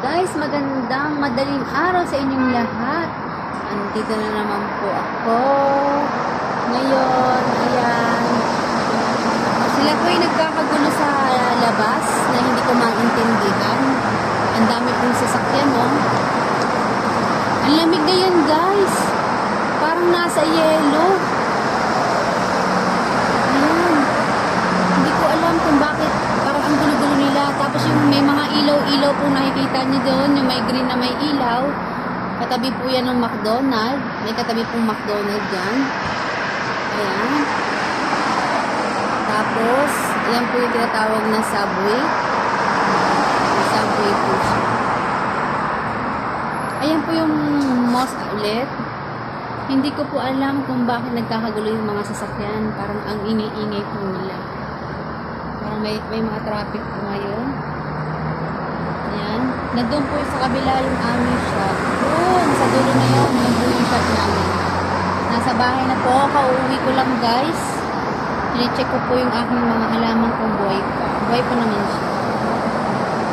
guys, magandang madaling araw sa inyong lahat. Andito na naman po ako. Ngayon, ayan. Sila po ay nagkakagulo sa labas na hindi ko maintindihan. Ang dami pong sasakyan, no? Ang lamig ngayon, guys. Parang nasa yelo. Ayan. Hindi ko alam kung bakit parang ang gulo-gulo nila. Tapos yung may ilaw-ilaw po nakikita niyo doon, yung may green na may ilaw. Katabi po yan ng McDonald. May katabi pong McDonald dyan. Ayan. Tapos, ayan po yung tinatawag na subway. Subway po siya. Ayan po yung most outlet. Hindi ko po alam kung bakit nagkakagulo yung mga sasakyan. Parang ang ingay-ingay po nila. Parang may, may mga traffic po ngayon. Ayan. Nandun po sa kabila yung aming shop. Doon, sa dulo na yun. Nandun yung shop namin. Nasa bahay na po. Kauwi ko lang guys. Pine-check ko po yung aking mga halaman kung buhay pa. Buhay pa naman siya.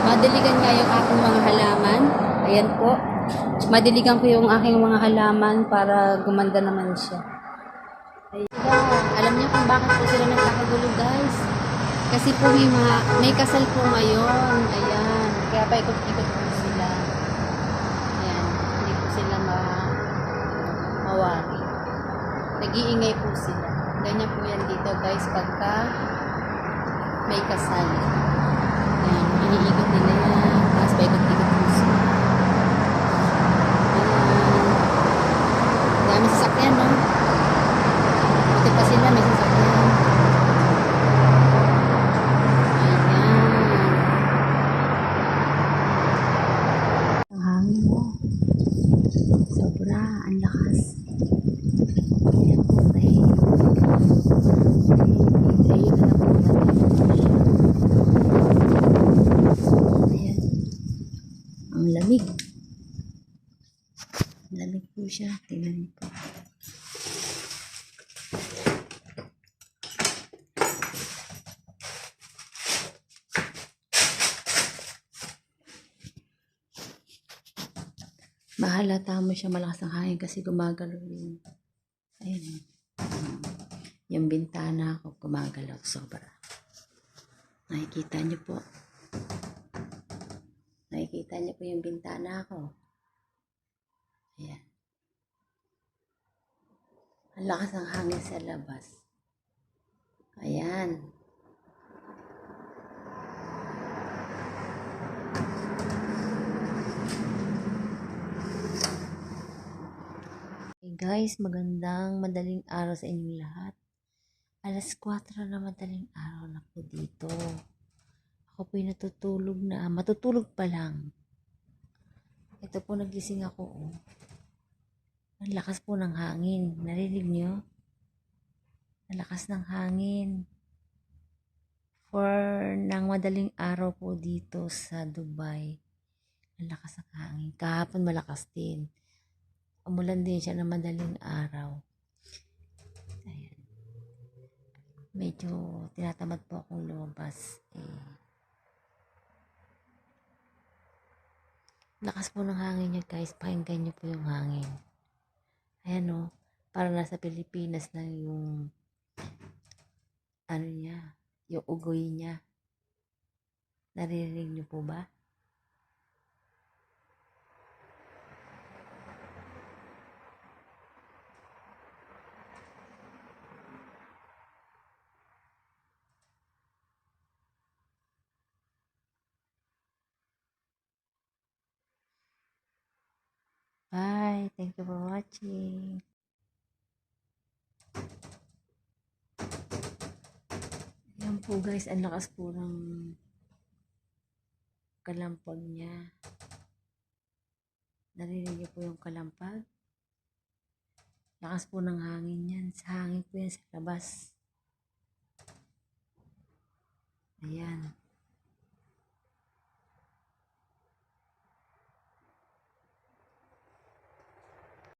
Madiligan nga yung aking mga halaman. Ayan po. Madiligan ko yung aking mga halaman para gumanda naman siya. Ayan. Alam niyo kung bakit po sila nagkakagulo guys? Kasi po may mga, may kasal po ngayon. Ayan. Kaya pa ikot-ikot po sila. Ayan. Hindi po sila ma mawari. Nag-iingay po sila. Ganyan po yan dito guys pagka may kasal. Ayan. Iniikot nila yan. Tapos paikot-ikot po sila. Ayan. Dami sasakyan, no? Buti pa sila, may sasakyan. Ayan. Ang hangin mo. Sobra, ang lakas. Ayan po, ay. Ayun na po Ayan. Ang lamig. Lamig po siya. Tingnan niyo po. Mahalata mo siya malakas ang hangin kasi gumagalaw yung ayun yung bintana ko gumagalaw sobra nakikita niyo po nakikita niyo po yung bintana ko ayan ang lakas ng hangin sa labas ayan Hey guys, magandang madaling araw sa inyong lahat. Alas 4 na madaling araw na po dito. Ako po'y natutulog na. Matutulog pa lang. Ito po nagising ako. Oh. Ang lakas po ng hangin. Narinig nyo? Ang lakas ng hangin. For nang madaling araw po dito sa Dubai. Ang lakas ng hangin. Kahapon malakas din umulan din siya na madaling araw. Ayan. Medyo tinatamad po akong lumabas. Eh. Lakas po ng hangin niya guys. Pakinggan niyo po yung hangin. Ayan o. Para nasa Pilipinas na yung ano niya. Yung ugoy niya. Naririnig niyo po ba? Bye. Thank you for watching. Ayan po guys, ang lakas po ng kalampag niya. Narinig niyo po yung kalampag? Lakas po ng hangin yan. Sa hangin po yan sa labas. Ayan.